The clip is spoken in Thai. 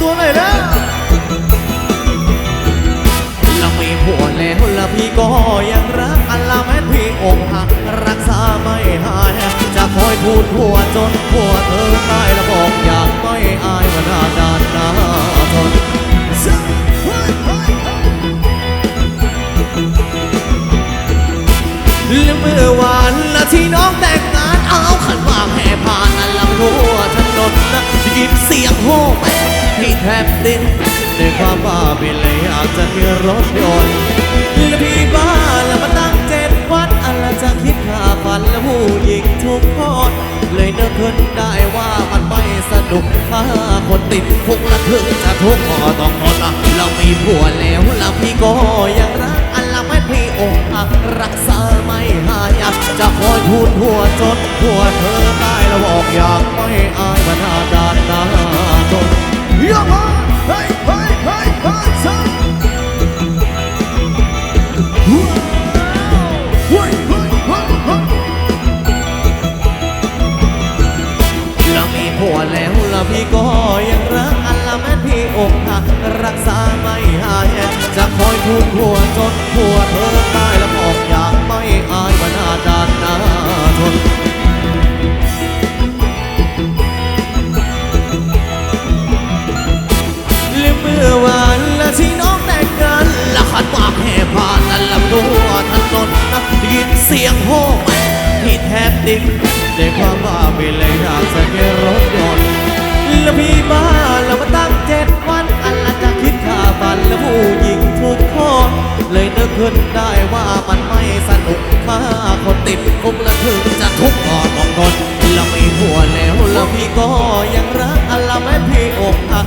ตัวหน่อยนะเราไมีผัวแล้วแล้วพี่ก็ยังรักอันละแม้พี่อกหักรักษาไม่หาย จะคอยทูลผัวจนผัวเธอตายแล้วบอกอยากไม่อายว่าหน้าดานหน้าทนและเมื่อวานนะที่น้องแต่งงานเอาขันหมากแห่ผ่านอันลำทั่วถนนนะได้ยินเสียงโห่ แม่พี่แทบดิ้นในความบ้าไปเลยอยากจะมีรถยนต์และพี่บ้าแล้วมาตั้งเจ็ดวันอันละจะคิดค่าฟันและผู้หญิงทุกคนเลยนึกขึ้นได้ว่ามันไม่สนุกถ้าคนติดคุกและถึงจะทุกข์ก็ต้องทนอะเรามีผัวแล้วแล้วพี่ก็ยังรักอันละไม่พี่อกหักรักษาไม่หายจะคอยทูลหัวจนหัวเธอตายแล้วบอกอยากไม่อา พี่ก็ยังรักอันละแม้พี่อกหักรักษาไม่หายจะคอยทูลหัวจนหัวเธอตายแล้วบอกอยากไม่อายมาหน้าดานนาทนและเมื่อวานละที่น้องแต่งงานละขันหมากแห่ผ่านอันลำตัวถนนนะได้ยินเสียงโห่ที่แทบดิ้นในความบ้าไปเลยอยากจะเก นึกขึ้นได้ว่ามันไม่สนุกถ้าคนติดคุกแล้วถึงจะทุกข์ก่อนองนอนเราไม่หัวแล้วแล้วพี่ก็ยังรักอะไรไม่พี่อกหัก